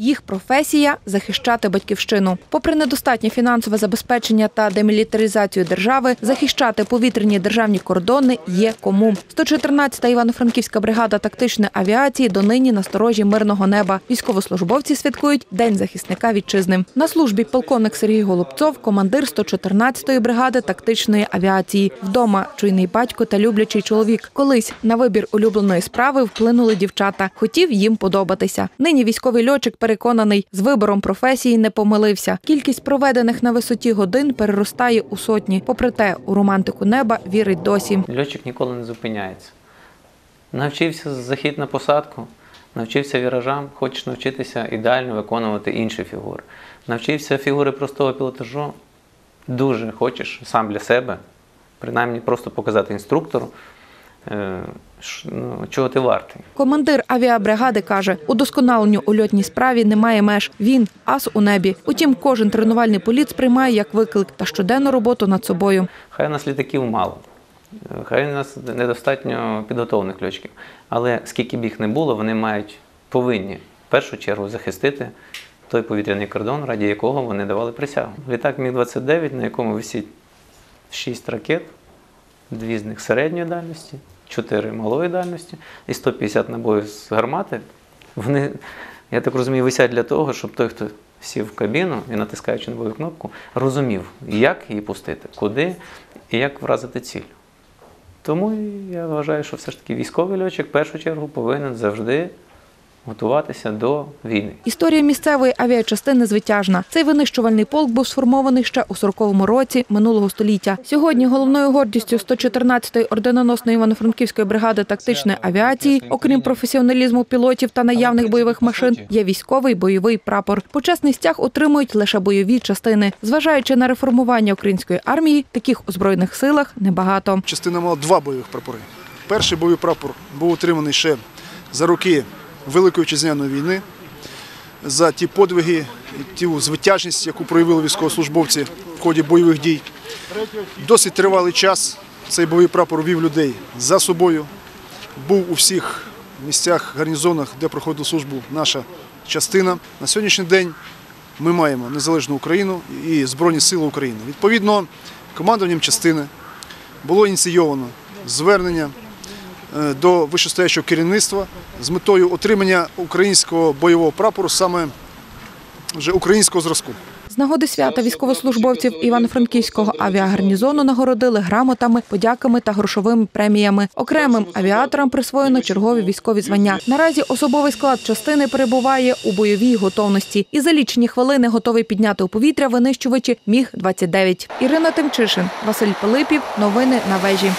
Їх професія захищати батьківщину. Попри недостатнє фінансове забезпечення та демілітаризацію держави, захищати повітряні державні кордони є кому. 114-та Івано-Франківська бригада тактичної авіації донині на сторожі мирного неба. Військовослужбовці святкують День захисника вітчизни. На службі полковник Сергій Голубцов, командир 114-ї бригади тактичної авіації. Вдома чуйний батько та люблячий чоловік. Колись на вибір улюбленої справи вплинули дівчата. Хотів їм подобатися. Нині військовий льотчик переконаний, з вибором професії не помилився. Кількість проведених на висоті годин переростає у сотні. Попри те, у романтику неба вірить досі. Льотчик ніколи не зупиняється. Навчився захід на посадку, навчився віражам, хочеш навчитися ідеально виконувати інші фігури. Навчився фігури простого пілотажу, дуже хочеш сам для себе, принаймні просто показати інструктору, ну, чого ти вартий. Командир авіабригади каже, удосконаленню у льотній справі немає меж. Він ас у небі. Утім, кожен тренувальний політ сприймає як виклик та щоденну роботу над собою. Хай у нас літаків мало, е, хай у нас недостатньо підготовлених льотчиків. Але скільки б їх не було, вони мають повинні в першу чергу захистити той повітряний кордон, раді якого вони давали присягу. Літак Міг-29, на якому висить 6 ракет, дві з них середньої дальності, 4 малої дальності і 150 набоїв з гармати. Вони, я так розумію, висять для того, щоб той, хто сів в кабіну і натискаючи на бойову кнопку, розумів, як її пустити, куди і як вразити ціль. Тому я вважаю, що все ж таки військовий льотчик в першу чергу повинен завжди готуватися до війни. Історія місцевої авіачастини звитяжна. Цей винищувальний полк був сформований ще у 40-му році минулого століття. Сьогодні головною гордістю 114-ї орденоносної Івано-Франківської бригади тактичної авіації, окрім професіоналізму пілотів та наявних бойових машин, є військовий бойовий прапор. Почесний стяг отримують лише бойові частини. Зважаючи на реформування української армії, таких у збройних силах небагато. Частина мала два бойових прапори. Перший бойовий прапор був утриманий ще за роки Великої Вітчизняної війни, за ті подвиги ту звитяжність, яку проявили військовослужбовці в ході бойових дій. Досить тривалий час цей бойовий прапор вів людей за собою, був у всіх місцях, гарнізонах, де проходила службу наша частина. На сьогоднішній день ми маємо незалежну Україну і Збройні Сили України. Відповідно, командуванням частини було ініційовано звернення до вищестоячого керівництва з метою отримання українського бойового прапору саме вже українського зразку. З нагоди свята військовослужбовців Івано-Франківського авіагарнізону нагородили грамотами, подяками та грошовими преміями. Окремим авіаторам присвоєно чергові військові звання. Наразі особовий склад частини перебуває у бойовій готовності і за лічені хвилини готовий підняти у повітря винищувачі Міг 29 Ірина Тимчишин, Василь Пилипів. Новини на вежі.